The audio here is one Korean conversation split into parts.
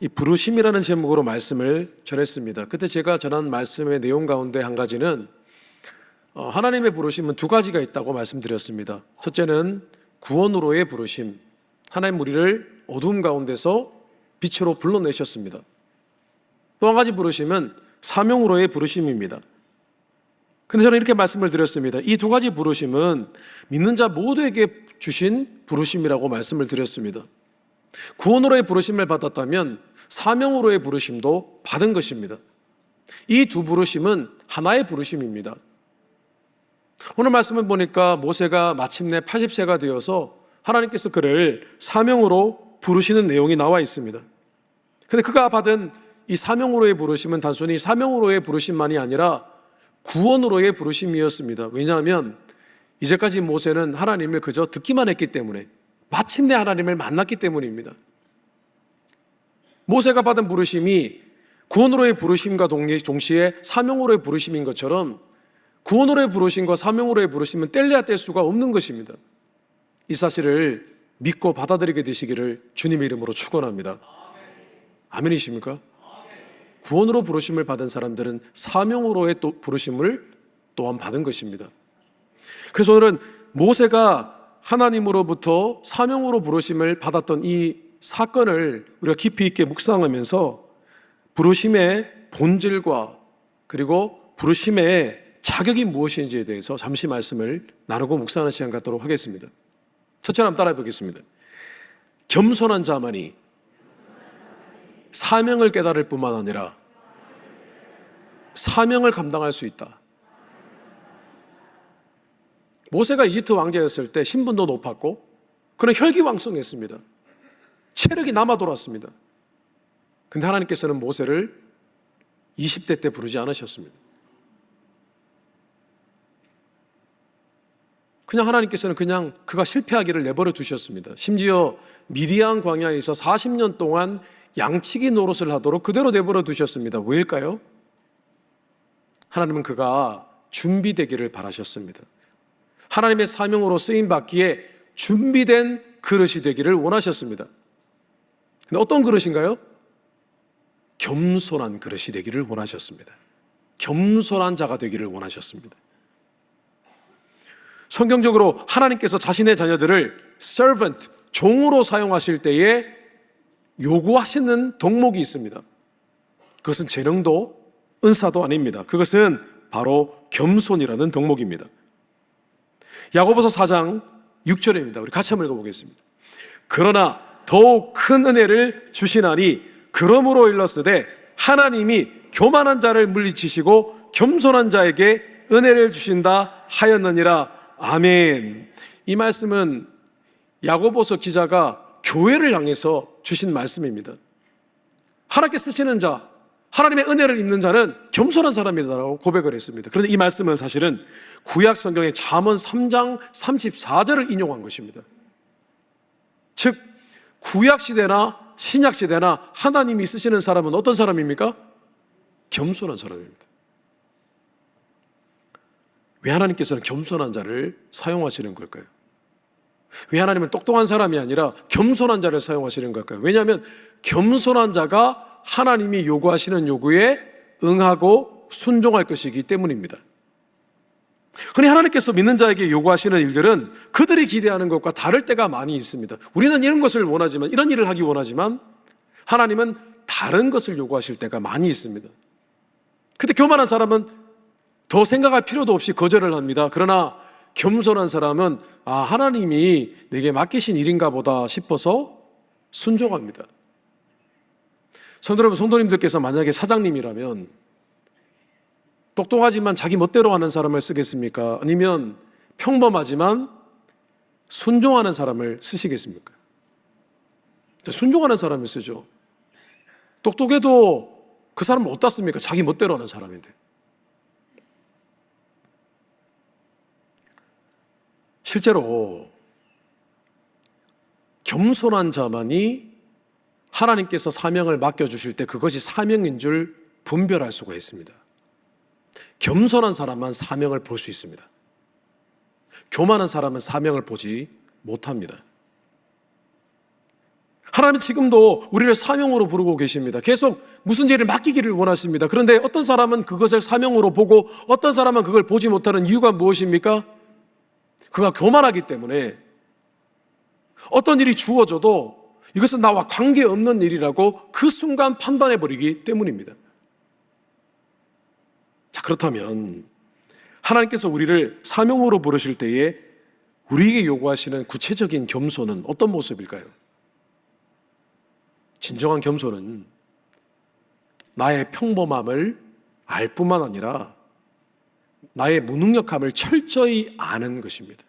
이 부르심이라는 제목으로 말씀을 전했습니다. 그때 제가 전한 말씀의 내용 가운데 한 가지는 어, 하나님의 부르심은 두 가지가 있다고 말씀드렸습니다. 첫째는 구원으로의 부르심. 하나님 우리를 어둠 가운데서 빛으로 불러내셨습니다. 또 한 가지 부르심은 사명으로의 부르심입니다. 근데 저는 이렇게 말씀을 드렸습니다. 이 두 가지 부르심은 믿는 자 모두에게 주신 부르심이라고 말씀을 드렸습니다. 구원으로의 부르심을 받았다면 사명으로의 부르심도 받은 것입니다. 이 두 부르심은 하나의 부르심입니다. 오늘 말씀을 보니까 모세가 마침내 80세가 되어서 하나님께서 그를 사명으로 부르시는 내용이 나와 있습니다. 근데 그가 받은 이 사명으로의 부르심은 단순히 사명으로의 부르심만이 아니라 구원으로의 부르심이었습니다. 왜냐하면 이제까지 모세는 하나님을 그저 듣기만 했기 때문에 마침내 하나님을 만났기 때문입니다. 모세가 받은 부르심이 구원으로의 부르심과 동시에 사명으로의 부르심인 것처럼 구원으로의 부르심과 사명으로의 부르심은 뗄래야 뗄 수가 없는 것입니다. 이 사실을 믿고 받아들이게 되시기를 주님의 이름으로 축원합니다. 아멘이십니까? 구원으로 부르심을 받은 사람들은 사명으로의 또 부르심을 또한 받은 것입니다. 그래서 오늘은 모세가 하나님으로부터 사명으로 부르심을 받았던 이 사건을 우리가 깊이 있게 묵상하면서 부르심의 본질과 그리고 부르심의 자격이 무엇인지에 대해서 잠시 말씀을 나누고 묵상하는 시간 갖도록 하겠습니다. 첫째로 한번 따라해 보겠습니다. 겸손한 자만이 사명을 깨달을 뿐만 아니라 사명을 감당할 수 있다. 모세가 이집트 왕자였을 때 신분도 높았고 그는 혈기왕성했습니다. 체력이 남아 돌았습니다. 근데 하나님께서는 모세를 20대 때 부르지 않으셨습니다. 그냥 하나님께서는 그냥 그가 실패하기를 내버려 두셨습니다. 심지어 미디안 광야에서 40년 동안 양치기 노릇을 하도록 그대로 내버려 두셨습니다. 왜일까요? 하나님은 그가 준비되기를 바라셨습니다. 하나님의 사명으로 쓰임 받기에 준비된 그릇이 되기를 원하셨습니다. 근데 어떤 그릇인가요? 겸손한 그릇이 되기를 원하셨습니다. 겸손한 자가 되기를 원하셨습니다. 성경적으로 하나님께서 자신의 자녀들을 servant, 종으로 사용하실 때에 요구하시는 덕목이 있습니다. 그것은 재능도 은사도 아닙니다. 그것은 바로 겸손이라는 덕목입니다. 야고보서 4장 6절입니다. 우리 같이 한번 읽어보겠습니다. 그러나 더욱 큰 은혜를 주시나니 그러므로 일렀으되 하나님이 교만한 자를 물리치시고 겸손한 자에게 은혜를 주신다 하였느니라 아멘. 이 말씀은 야고보서 기자가 교회를 향해서 주신 말씀입니다. 하나님께 쓰시는 자, 하나님의 은혜를 입는 자는 겸손한 사람이다라고 고백을 했습니다. 그런데 이 말씀은 사실은 구약 성경의 잠언 3장 34절을 인용한 것입니다. 즉 구약 시대나 신약 시대나 하나님이 쓰시는 사람은 어떤 사람입니까? 겸손한 사람입니다. 왜 하나님께서는 겸손한 자를 사용하시는 걸까요? 왜 하나님은 똑똑한 사람이 아니라 겸손한 자를 사용하시는 걸까요? 왜냐하면 겸손한 자가 하나님이 요구하시는 요구에 응하고 순종할 것이기 때문입니다. 흔히 하나님께서 믿는 자에게 요구하시는 일들은 그들이 기대하는 것과 다를 때가 많이 있습니다. 우리는 이런 것을 원하지만, 이런 일을 하기 원하지만, 하나님은 다른 것을 요구하실 때가 많이 있습니다. 근데 교만한 사람은 더 생각할 필요도 없이 거절을 합니다. 그러나 겸손한 사람은 아, 하나님이 내게 맡기신 일인가 보다 싶어서 순종합니다. 성도 여러분, 성도님들께서 만약에 사장님이라면 똑똑하지만 자기 멋대로 하는 사람을 쓰겠습니까? 아니면 평범하지만 순종하는 사람을 쓰시겠습니까? 순종하는 사람을 쓰죠. 똑똑해도 그 사람은 어디다 습니까? 자기 멋대로 하는 사람인데. 실제로 겸손한 자만이 하나님께서 사명을 맡겨주실 때 그것이 사명인 줄 분별할 수가 있습니다. 겸손한 사람만 사명을 볼 수 있습니다. 교만한 사람은 사명을 보지 못합니다. 하나님은 지금도 우리를 사명으로 부르고 계십니다. 계속 무슨 일을 맡기기를 원하십니다. 그런데 어떤 사람은 그것을 사명으로 보고 어떤 사람은 그걸 보지 못하는 이유가 무엇입니까? 그가 교만하기 때문에 어떤 일이 주어져도 이것은 나와 관계없는 일이라고 그 순간 판단해 버리기 때문입니다. 자, 그렇다면 하나님께서 우리를 사명으로 부르실 때에 우리에게 요구하시는 구체적인 겸손은 어떤 모습일까요? 진정한 겸손은 나의 평범함을 알 뿐만 아니라 나의 무능력함을 철저히 아는 것입니다.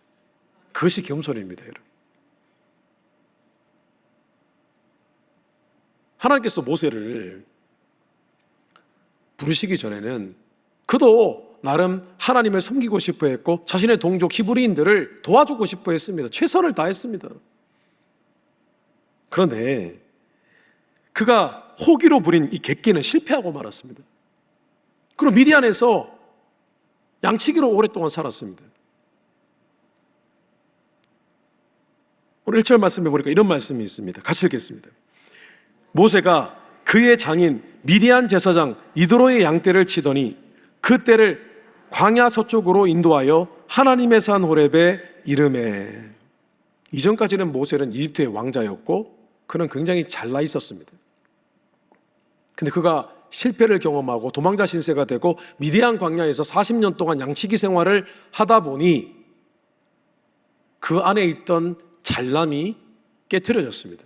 그것이 겸손입니다, 여러분. 하나님께서 모세를 부르시기 전에는 그도 나름 하나님을 섬기고 싶어 했고 자신의 동족 히브리인들을 도와주고 싶어 했습니다. 최선을 다했습니다. 그런데 그가 호기로 부린 이 객기는 실패하고 말았습니다. 그리고 미디안에서 양치기로 오랫동안 살았습니다. 오늘 1절 말씀해 보니까 이런 말씀이 있습니다. 같이 읽겠습니다. 모세가 그의 장인 미디안 제사장 이드로의 양떼를 치더니 그 떼를 광야 서쪽으로 인도하여 하나님의 산 호렙에 이름에 이전까지는 모세는 이집트의 왕자였고 그는 굉장히 잘나 있었습니다. 근데 그가 실패를 경험하고 도망자 신세가 되고 미디안 광야에서 40년 동안 양치기 생활을 하다 보니 그 안에 있던 잘남이 깨트려졌습니다.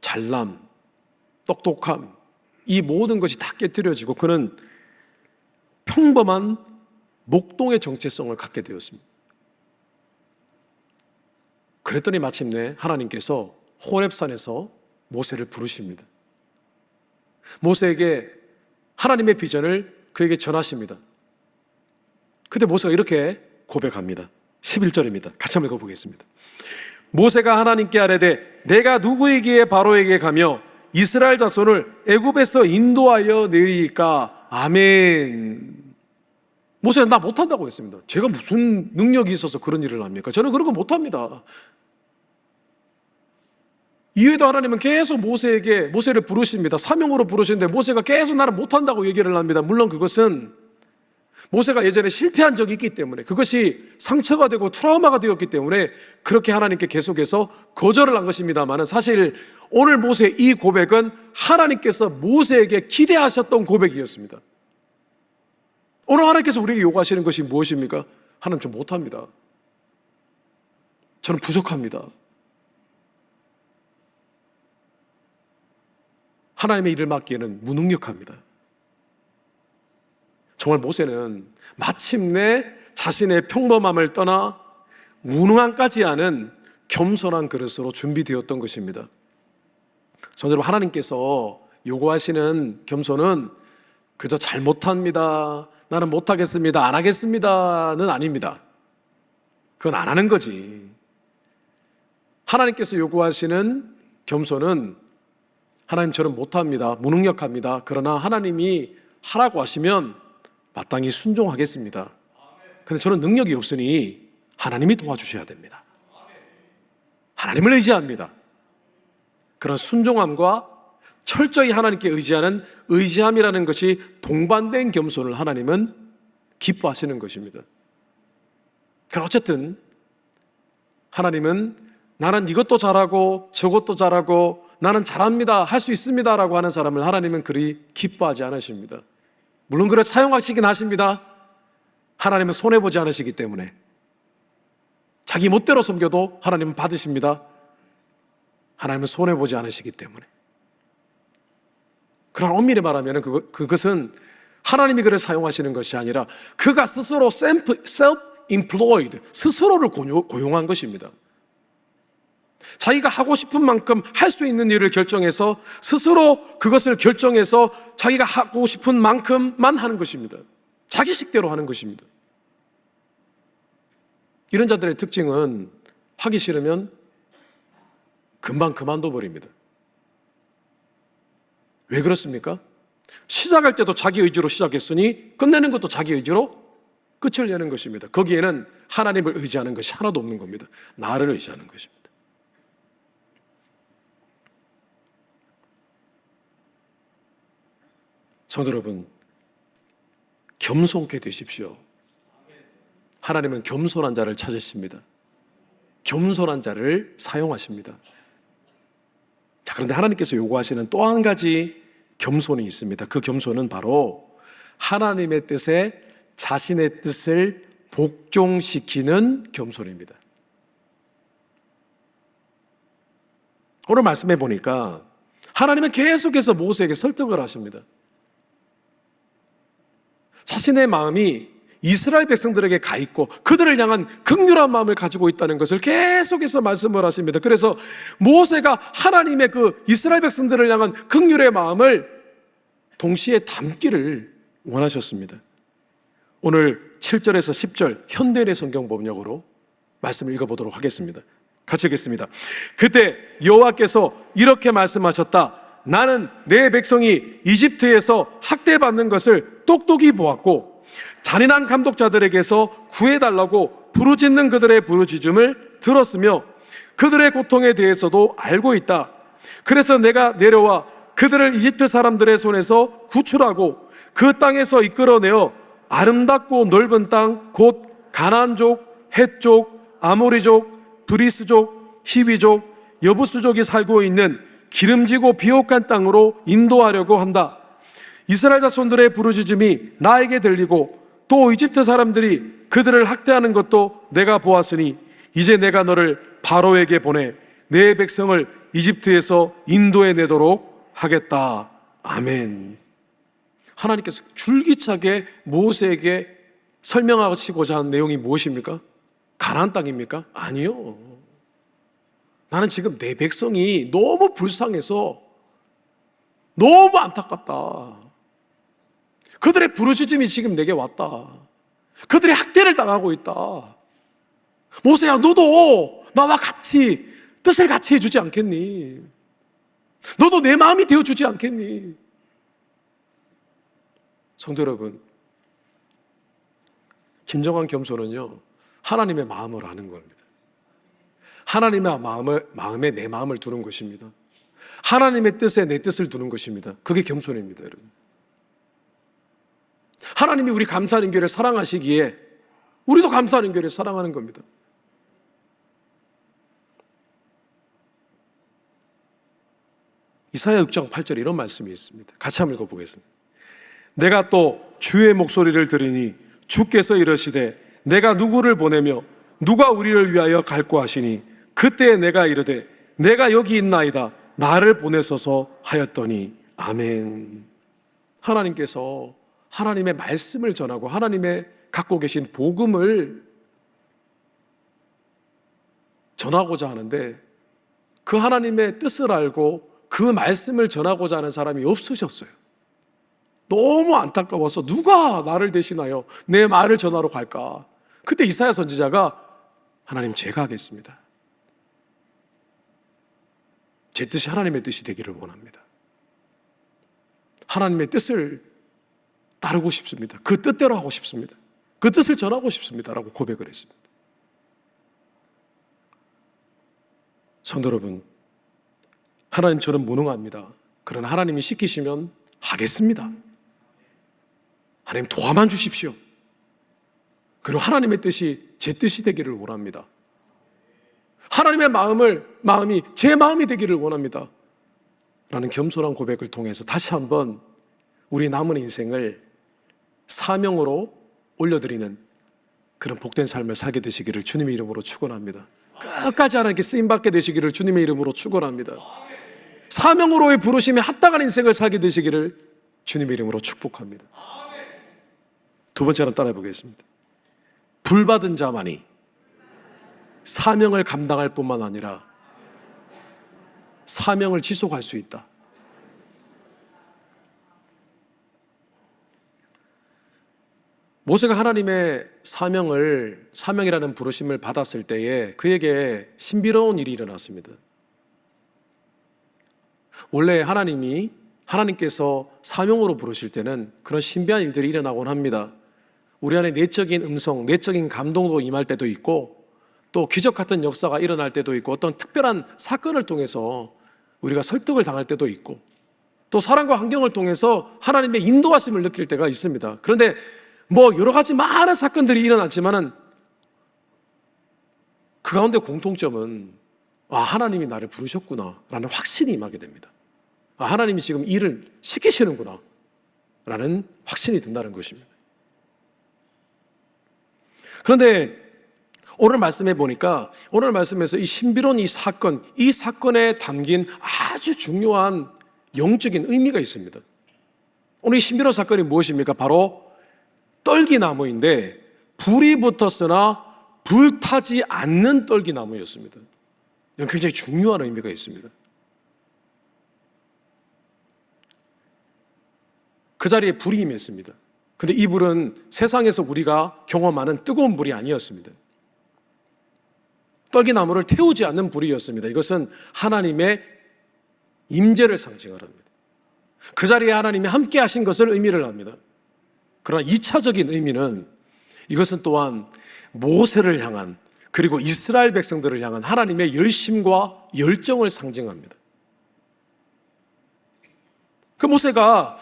잘남, 똑똑함, 이 모든 것이 다 깨뜨려지고 그는 평범한 목동의 정체성을 갖게 되었습니다. 그랬더니 마침내 하나님께서 호렙산에서 모세를 부르십니다. 모세에게 하나님의 비전을 그에게 전하십니다. 그때 모세가 이렇게 고백합니다. 11절입니다. 같이 한번 읽어보겠습니다. 모세가 하나님께 아뢰되 내가 누구에게 바로에게 가며 이스라엘 자손을 애굽에서 인도하여 내리까 아멘. 모세는 나 못한다고 했습니다. 제가 무슨 능력이 있어서 그런 일을 합니까? 저는 그런 거 못합니다. 이후에도 하나님은 계속 모세에게 모세를 부르십니다. 사명으로 부르시는데 모세가 계속 나는 못한다고 얘기를 합니다. 물론 그것은 모세가 예전에 실패한 적이 있기 때문에 그것이 상처가 되고 트라우마가 되었기 때문에 그렇게 하나님께 계속해서 거절을 한 것입니다만은 사실 오늘 모세의 이 고백은 하나님께서 모세에게 기대하셨던 고백이었습니다. 오늘 하나님께서 우리에게 요구하시는 것이 무엇입니까? 하나님 좀 못합니다. 저는 부족합니다. 하나님의 일을 맡기에는 무능력합니다. 정말 모세는 마침내 자신의 평범함을 떠나 무능함까지 하는 겸손한 그릇으로 준비되었던 것입니다. 저는 하나님께서 요구하시는 겸손은 그저 잘 못합니다. 나는 못하겠습니다. 안 하겠습니다는 아닙니다. 그건 안 하는 거지. 하나님께서 요구하시는 겸손은 하나님 저는 못합니다. 무능력합니다. 그러나 하나님이 하라고 하시면 마땅히 순종하겠습니다. 근데 저는 능력이 없으니 하나님이 도와주셔야 됩니다. 하나님을 의지합니다. 그런 순종함과 철저히 하나님께 의지하는 의지함이라는 것이 동반된 겸손을 하나님은 기뻐하시는 것입니다. 그럼 어쨌든 하나님은 나는 이것도 잘하고 저것도 잘하고 나는 잘합니다. 할 수 있습니다라고 하는 사람을 하나님은 그리 기뻐하지 않으십니다. 물론 그를 사용하시긴 하십니다. 하나님은 손해보지 않으시기 때문에. 자기 멋대로 섬겨도 하나님은 받으십니다. 하나님은 손해보지 않으시기 때문에. 그러나 엄밀히 말하면 그것, 그것은 하나님이 그를 사용하시는 것이 아니라 그가 스스로 self-employed, 스스로를 고용한 것입니다. 자기가 하고 싶은 만큼 할 수 있는 일을 결정해서 스스로 그것을 결정해서 자기가 하고 싶은 만큼만 하는 것입니다. 자기 식대로 하는 것입니다. 이런 자들의 특징은 하기 싫으면 금방 그만둬 버립니다. 왜 그렇습니까? 시작할 때도 자기 의지로 시작했으니 끝내는 것도 자기 의지로 끝을 내는 것입니다. 거기에는 하나님을 의지하는 것이 하나도 없는 겁니다. 나를 의지하는 것입니다. 성도 여러분, 겸손케 되십시오. 하나님은 겸손한 자를 찾으십니다. 겸손한 자를 사용하십니다. 자, 그런데 하나님께서 요구하시는 또 한 가지 겸손이 있습니다. 그 겸손은 바로 하나님의 뜻에 자신의 뜻을 복종시키는 겸손입니다. 오늘 말씀해 보니까 하나님은 계속해서 모세에게 설득을 하십니다. 자신의 마음이 이스라엘 백성들에게 가 있고 그들을 향한 극률한 마음을 가지고 있다는 것을 계속해서 말씀을 하십니다. 그래서 모세가 하나님의 그 이스라엘 백성들을 향한 극률의 마음을 동시에 담기를 원하셨습니다. 오늘 7절에서 10절 현대의 성경 번역으로 말씀을 읽어보도록 하겠습니다. 같이 읽겠습니다. 그때 여호와께서 이렇게 말씀하셨다. 나는 내 백성이 이집트에서 학대받는 것을 똑똑히 보았고 잔인한 감독자들에게서 구해달라고 부르짖는 그들의 부르짖음을 들었으며 그들의 고통에 대해서도 알고 있다. 그래서 내가 내려와 그들을 이집트 사람들의 손에서 구출하고 그 땅에서 이끌어내어 아름답고 넓은 땅 곧 가나안족, 헷족, 아모리족, 브리스족, 히위족, 여부수족이 살고 있는 기름지고 비옥한 땅으로 인도하려고 한다. 이스라엘 자손들의 부르짖음이 나에게 들리고 또 이집트 사람들이 그들을 학대하는 것도 내가 보았으니 이제 내가 너를 바로에게 보내 내 백성을 이집트에서 인도해 내도록 하겠다. 아멘. 하나님께서 줄기차게 모세에게 설명하시고자 하는 내용이 무엇입니까? 가나안 땅입니까? 아니요. 나는 지금 내 백성이 너무 불쌍해서 너무 안타깝다. 그들의 부르짖음이 지금 내게 왔다. 그들의 학대를 당하고 있다. 모세야, 너도 나와 같이 뜻을 같이 해주지 않겠니? 너도 내 마음이 되어주지 않겠니? 성도 여러분, 진정한 겸손은요, 하나님의 마음을 아는 겁니다. 하나님의 마음을, 마음에 내 마음을 두는 것입니다. 하나님의 뜻에 내 뜻을 두는 것입니다. 그게 겸손입니다, 여러분. 하나님이 우리 감사하는 교회를 사랑하시기에 우리도 감사하는 교회를 사랑하는 겁니다. 이사야 6장 8절에 이런 말씀이 있습니다. 같이 한번 읽어보겠습니다. 내가 또 주의 목소리를 들으니 주께서 이러시되 내가 누구를 보내며 누가 우리를 위하여 갈고 하시니 그때 내가 이르되 내가 여기 있나이다 나를 보내소서 하였더니 아멘. 하나님께서 하나님의 말씀을 전하고 하나님의 갖고 계신 복음을 전하고자 하는데 그 하나님의 뜻을 알고 그 말씀을 전하고자 하는 사람이 없으셨어요. 너무 안타까워서 누가 나를 대신하여 내 말을 전하러 갈까? 그때 이사야 선지자가 하나님 제가 하겠습니다. 제 뜻이 하나님의 뜻이 되기를 원합니다. 하나님의 뜻을 따르고 싶습니다. 그 뜻대로 하고 싶습니다. 그 뜻을 전하고 싶습니다라고 고백을 했습니다. 성도 여러분, 하나님 저는 무능합니다. 그러나 하나님이 시키시면 하겠습니다. 하나님 도와만 주십시오. 그리고 하나님의 뜻이 제 뜻이 되기를 원합니다. 하나님의 마음을 마음이 제 마음이 되기를 원합니다. 라는 겸손한 고백을 통해서 다시 한번 우리 남은 인생을 사명으로 올려드리는 그런 복된 삶을 살게 되시기를 주님의 이름으로 축원합니다. 끝까지 하나님께 쓰임 받게 되시기를 주님의 이름으로 축원합니다. 사명으로의 부르심에 합당한 인생을 살게 되시기를 주님의 이름으로 축복합니다. 두 번째는 따라해 보겠습니다. 불 받은 자만이 사명을 감당할 뿐만 아니라 사명을 지속할 수 있다. 모세가 하나님의 사명을 사명이라는 부르심을 받았을 때에 그에게 신비로운 일이 일어났습니다. 원래 하나님이 하나님께서 사명으로 부르실 때는 그런 신비한 일들이 일어나곤 합니다. 우리 안에 내적인 음성, 내적인 감동도 임할 때도 있고 또 기적 같은 역사가 일어날 때도 있고 어떤 특별한 사건을 통해서 우리가 설득을 당할 때도 있고 또 사랑과 환경을 통해서 하나님의 인도하심을 느낄 때가 있습니다. 그런데 뭐 여러 가지 많은 사건들이 일어났지만은 그 가운데 공통점은 아, 하나님이 나를 부르셨구나 라는 확신이 임하게 됩니다. 아, 하나님이 지금 일을 시키시는구나 라는 확신이 든다는 것입니다. 그런데 오늘 말씀해 보니까 오늘 말씀에서 이 신비로운 이 사건, 이 사건에 담긴 아주 중요한 영적인 의미가 있습니다. 오늘 이 신비로운 사건이 무엇입니까? 바로 떨기나무인데 불이 붙었으나 불타지 않는 떨기나무였습니다. 굉장히 중요한 의미가 있습니다. 그 자리에 불이 임했습니다. 근데 이 불은 세상에서 우리가 경험하는 뜨거운 불이 아니었습니다. 떨기나무를 태우지 않는 불이었습니다. 이것은 하나님의 임재를 상징하랍니다. 그 자리에 하나님이 함께 하신 것을 의미를 합니다. 그러나 2차적인 의미는 이것은 또한 모세를 향한 그리고 이스라엘 백성들을 향한 하나님의 열심과 열정을 상징합니다. 그 모세가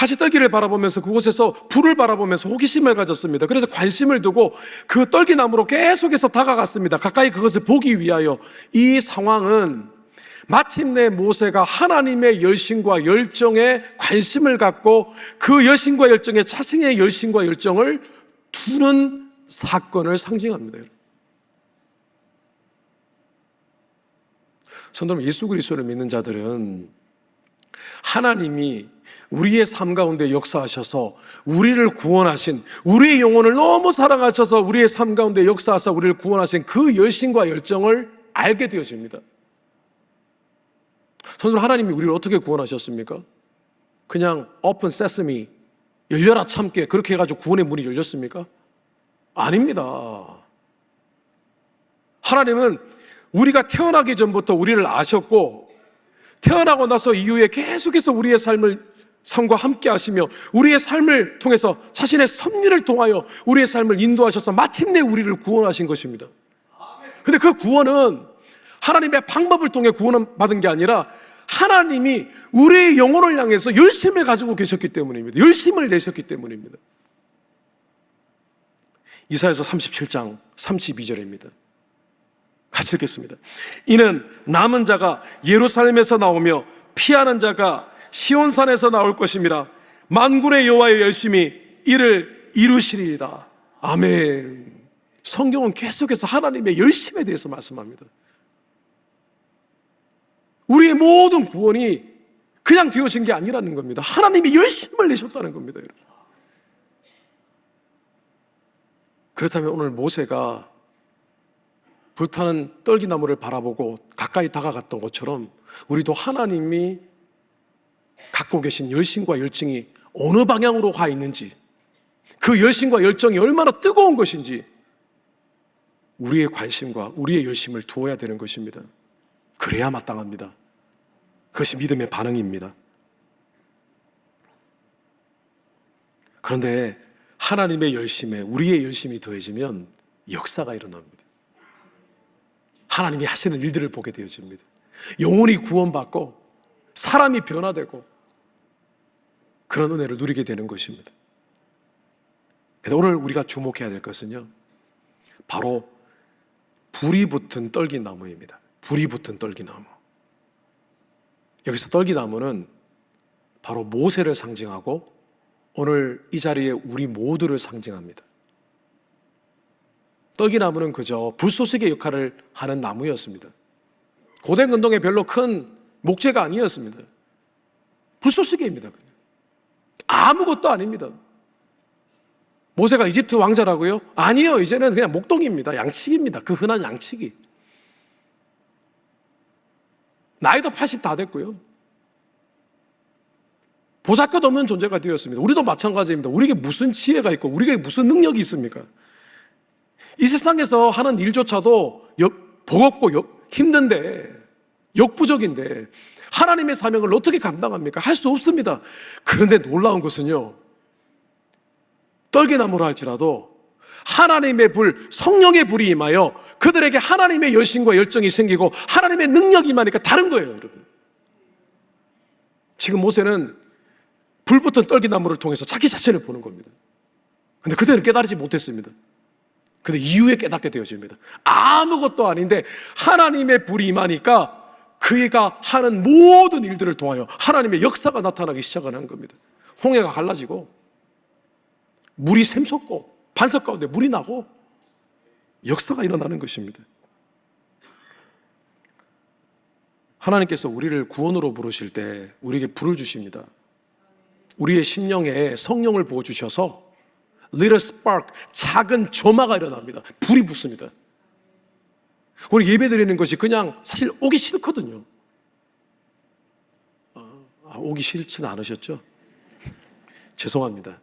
가시떨기를 바라보면서 그곳에서 불을 바라보면서 호기심을 가졌습니다. 그래서 관심을 두고 그 떨기나무로 계속해서 다가갔습니다. 가까이 그것을 보기 위하여 이 상황은 마침내 모세가 하나님의 열심과 열정에 관심을 갖고 그 열심과 열정에 자신의 열심과 열정을 두는 사건을 상징합니다. 성도님 예수 그리스도를 믿는 자들은 하나님이 우리의 삶 가운데 역사하셔서 우리를 구원하신 우리의 영혼을 너무 사랑하셔서 우리의 삶 가운데 역사하사 우리를 구원하신 그 열심과 열정을 알게 되어집니다. 성도님 하나님이 우리를 어떻게 구원하셨습니까? 그냥 오픈 세스미 열려라 참깨 그렇게 해가지고 구원의 문이 열렸습니까? 아닙니다. 하나님은 우리가 태어나기 전부터 우리를 아셨고 태어나고 나서 이후에 계속해서 우리의 삶을 삶과 함께 하시며 우리의 삶을 통해서 자신의 섭리를 통하여 우리의 삶을 인도하셔서 마침내 우리를 구원하신 것입니다. 근데 그 구원은 하나님의 방법을 통해 구원을 받은 게 아니라 하나님이 우리의 영혼을 향해서 열심을 가지고 계셨기 때문입니다. 열심을 내셨기 때문입니다. 이사에서 37장 32절입니다. 같이 읽겠습니다. 이는 남은 자가 예루살렘에서 나오며 피하는 자가 시온산에서 나올 것입니다. 만군의 여호와의 열심히 이를 이루시리이다. 아멘. 성경은 계속해서 하나님의 열심에 대해서 말씀합니다. 우리의 모든 구원이 그냥 되어진 게 아니라는 겁니다. 하나님이 열심을 내셨다는 겁니다. 여러분. 그렇다면 오늘 모세가 불타는 떨기나무를 바라보고 가까이 다가갔던 것처럼 우리도 하나님이 갖고 계신 열심과 열정이 어느 방향으로 가 있는지 그 열심과 열정이 얼마나 뜨거운 것인지 우리의 관심과 우리의 열심을 두어야 되는 것입니다. 그래야 마땅합니다. 그것이 믿음의 반응입니다. 그런데 하나님의 열심에 우리의 열심이 더해지면 역사가 일어납니다. 하나님이 하시는 일들을 보게 되어집니다. 영혼이 구원받고 사람이 변화되고 그런 은혜를 누리게 되는 것입니다. 오늘 우리가 주목해야 될 것은요, 바로 불이 붙은 떨기나무입니다. 불이 붙은 떨기나무. 여기서 떨기나무는 바로 모세를 상징하고 오늘 이 자리에 우리 모두를 상징합니다. 떨기나무는 그저 불쏘시개 역할을 하는 나무였습니다. 고대 근동에 별로 큰 목재가 아니었습니다. 불쏘시개입니다. 아무것도 아닙니다. 모세가 이집트 왕자라고요? 아니요. 이제는 그냥 목동입니다. 양치기입니다. 그 흔한 양치기. 나이도 80 다 됐고요. 보잘것 없는 존재가 되었습니다. 우리도 마찬가지입니다. 우리에게 무슨 지혜가 있고 우리에게 무슨 능력이 있습니까? 이 세상에서 하는 일조차도 역, 버겁고 역, 힘든데 역부족인데 하나님의 사명을 어떻게 감당합니까? 할 수 없습니다. 그런데 놀라운 것은요. 떨게나무라 할지라도 하나님의 불, 성령의 불이 임하여 그들에게 하나님의 열심과 열정이 생기고 하나님의 능력이 임하니까 다른 거예요, 여러분. 지금 모세는 불붙은 떨기나무를 통해서 자기 자신을 보는 겁니다. 근데 그때는 깨달지 못했습니다. 근데 이후에 깨닫게 되어집니다. 아무것도 아닌데 하나님의 불이 임하니까 그가 하는 모든 일들을 통하여 하나님의 역사가 나타나기 시작하는 겁니다. 홍해가 갈라지고 물이 샘솟고 반석 가운데 물이 나고 역사가 일어나는 것입니다. 하나님께서 우리를 구원으로 부르실 때 우리에게 불을 주십니다. 우리의 심령에 성령을 부어 주셔서 little spark 작은 점화가 일어납니다. 불이 붙습니다. 우리 예배 드리는 것이 그냥 사실 오기 싫거든요. 아, 오기 싫지는 않으셨죠? 죄송합니다.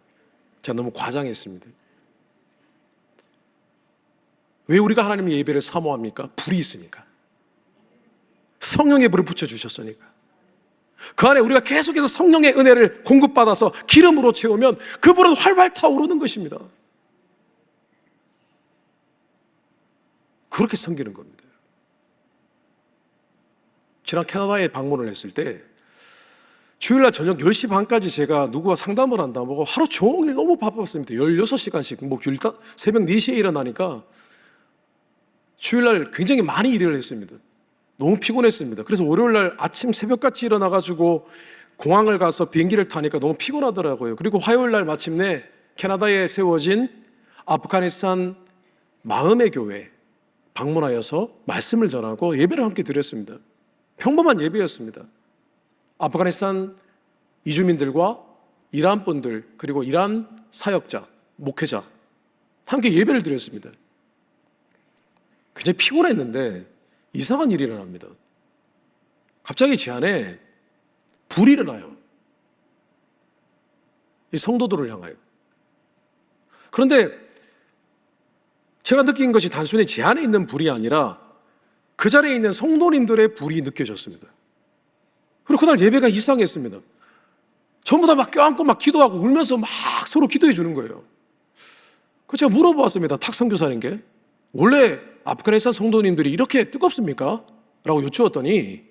제가 너무 과장했습니다. 왜 우리가 하나님의 예배를 사모합니까? 불이 있으니까. 성령의 불을 붙여주셨으니까. 그 안에 우리가 계속해서 성령의 은혜를 공급받아서 기름으로 채우면 그 불은 활활 타오르는 것입니다. 그렇게 섬기는 겁니다. 지난 캐나다에 방문을 했을 때 주일날 저녁 10시 반까지 제가 누구와 상담을 한다고 하루 종일 너무 바빴습니다. 16시간씩 뭐 새벽 4시에 일어나니까 주일날 굉장히 많이 일을 했습니다. 너무 피곤했습니다. 그래서 월요일날 아침 새벽같이 일어나가지고 공항을 가서 비행기를 타니까 너무 피곤하더라고요. 그리고 화요일날 마침내 캐나다에 세워진 아프가니스탄 마음의 교회 방문하여서 말씀을 전하고 예배를 함께 드렸습니다. 평범한 예배였습니다. 아프가니스탄 이주민들과 이란 분들 그리고 이란 사역자, 목회자 함께 예배를 드렸습니다. 굉장히 피곤했는데 이상한 일이 일어납니다. 갑자기 제 안에 불이 일어나요. 이 성도들을 향하여. 그런데 제가 느낀 것이 단순히 제 안에 있는 불이 아니라 그 자리에 있는 성도님들의 불이 느껴졌습니다. 그리고 그날 예배가 이상했습니다. 전부 다 막 껴안고 막 기도하고 울면서 막 서로 기도해 주는 거예요. 그 제가 물어보았습니다. 탁성교사님께. 원래 아프가니스탄 성도님들이 이렇게 뜨겁습니까? 라고 여쭈었더니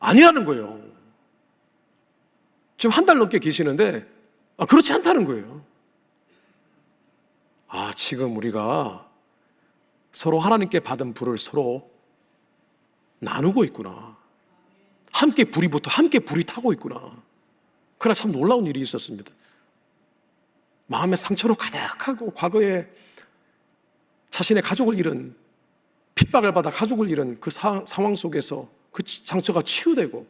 아니라는 거예요. 지금 한 달 넘게 계시는데 아, 그렇지 않다는 거예요. 아, 지금 우리가 서로 하나님께 받은 불을 서로 나누고 있구나. 함께 불이 붙어 함께 불이 타고 있구나. 그러나 참 놀라운 일이 있었습니다. 마음의 상처로 가득하고 과거에 자신의 가족을 잃은 핍박을 받아 가족을 잃은 그 사, 상황 속에서 그 상처가 치유되고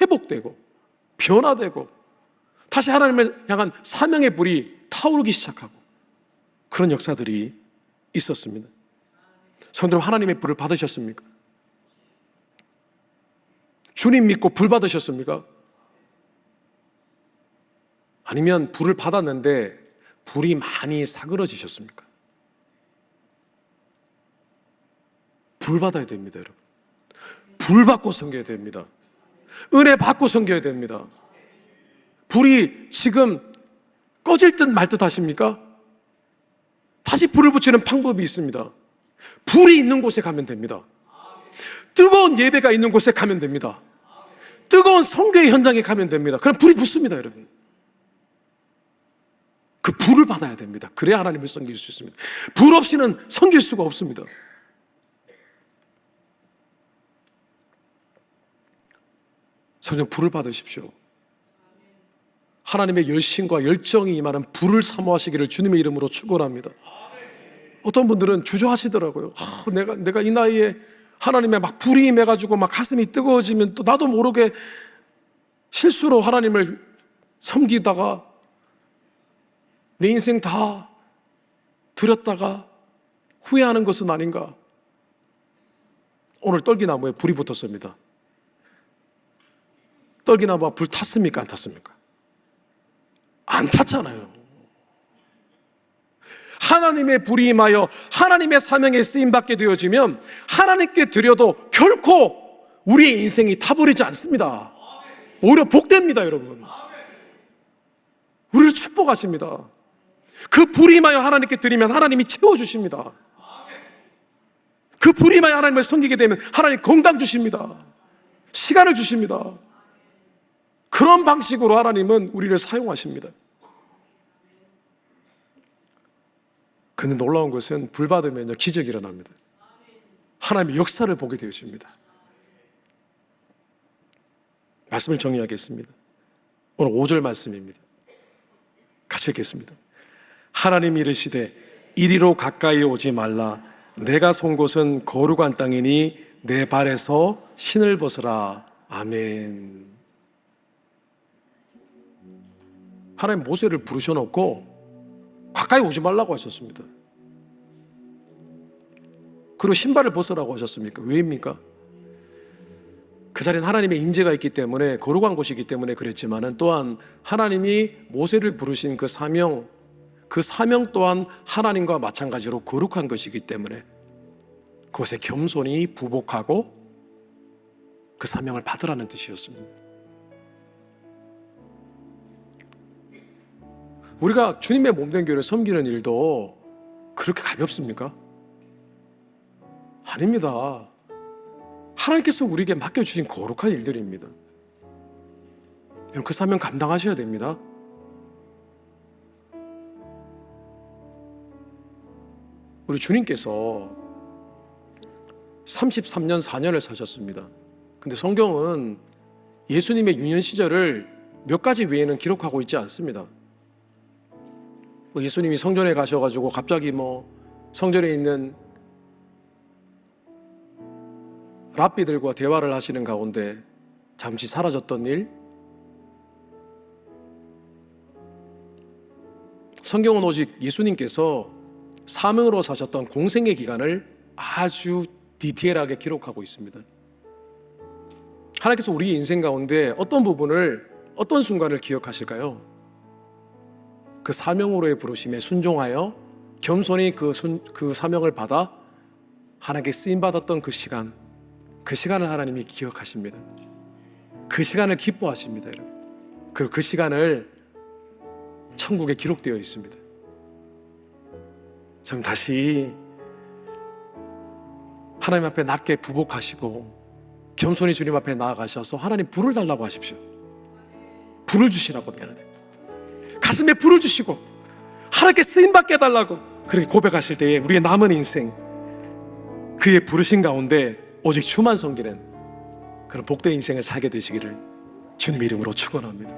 회복되고 변화되고 다시 하나님을 향한 사명의 불이 타오르기 시작하고 그런 역사들이 있었습니다. 성도님 하나님의 불을 받으셨습니까? 주님 믿고 불 받으셨습니까? 아니면 불을 받았는데 불이 많이 사그러지셨습니까? 불 받아야 됩니다, 여러분. 불 받고 섬겨야 됩니다. 은혜 받고 섬겨야 됩니다. 불이 지금 꺼질 듯 말 듯 하십니까? 다시 불을 붙이는 방법이 있습니다. 불이 있는 곳에 가면 됩니다. 뜨거운 예배가 있는 곳에 가면 됩니다. 뜨거운 성교의 현장에 가면 됩니다. 그럼 불이 붙습니다, 여러분. 그 불을 받아야 됩니다. 그래야 하나님을 섬길 수 있습니다. 불 없이는 섬길 수가 없습니다. 성령 불을 받으십시오. 하나님의 열심과 열정이 임하는 불을 사모하시기를 주님의 이름으로 축원합니다. 어떤 분들은 주저하시더라고요. 아, 내가 내가 이 나이에 하나님의 막 불이 임해가지고 막 가슴이 뜨거워지면 또 나도 모르게 실수로 하나님을 섬기다가 내 인생 다 들였다가 후회하는 것은 아닌가? 오늘 떨기나무에 불이 붙었습니다. 떨기나무가 불 탔습니까? 안 탔습니까? 안 탔잖아요. 하나님의 불이 임하여 하나님의 사명에 쓰임받게 되어지면 하나님께 드려도 결코 우리의 인생이 타버리지 않습니다. 오히려 복됩니다, 여러분. 우리를 축복하십니다. 그 불이 임하여 하나님께 드리면 하나님이 채워주십니다. 그 불이 임하여 하나님을 섬기게 되면 하나님 건강 주십니다. 시간을 주십니다. 그런 방식으로 하나님은 우리를 사용하십니다. 근데 놀라운 것은 불 받으면요 기적이 일어납니다. 하나님의 역사를 보게 되어집니다. 말씀을 정리하겠습니다. 오늘 5절 말씀입니다. 같이 읽겠습니다. 하나님 이르시되 이리로 가까이 오지 말라 내가 선 곳은 거룩한 땅이니 내 발에서 신을 벗으라 아멘 하나님 모세를 부르셔놓고 가까이 오지 말라고 하셨습니다 그리고 신발을 벗으라고 하셨습니까? 왜입니까? 그 자리는 하나님의 임재가 있기 때문에 거룩한 곳이기 때문에 그랬지만은 또한 하나님이 모세를 부르신 그 사명 그 사명 또한 하나님과 마찬가지로 거룩한 것이기 때문에 그것에 겸손히 부복하고 그 사명을 받으라는 뜻이었습니다. 우리가 주님의 몸된 교회를 섬기는 일도 그렇게 가볍습니까? 아닙니다. 하나님께서 우리에게 맡겨주신 거룩한 일들입니다. 그 사명 감당하셔야 됩니다. 우리 주님께서 33년 4년을 사셨습니다. 근데 성경은 예수님의 유년 시절을 몇 가지 외에는 기록하고 있지 않습니다. 뭐 예수님이 성전에 가셔가지고 갑자기 뭐 성전에 있는 랍비들과 대화를 하시는 가운데 잠시 사라졌던 일, 성경은 오직 예수님께서 사명으로 사셨던 공생의 기간을 아주 디테일하게 기록하고 있습니다. 하나님께서 우리 인생 가운데 어떤 부분을 어떤 순간을 기억하실까요? 그 사명으로의 부르심에 순종하여 겸손히 그, 순, 그 사명을 받아 하나님께 쓰임 받았던 그 시간, 그 시간을 하나님이 기억하십니다. 그 시간을 기뻐하십니다, 여러분. 그리고 그 시간을 천국에 기록되어 있습니다. 좀 다시 하나님 앞에 낮게 부복하시고 겸손히 주님 앞에 나아가셔서 하나님 불을 달라고 하십시오. 불을 주시라고 하나님. 가슴에 불을 주시고 하나님께 쓰임 받게 해달라고 그렇게 고백하실 때에 우리의 남은 인생 그의 부르신 가운데 오직 주만 섬기는 그런 복된 인생을 살게 되시기를 주님 이름으로 축원합니다.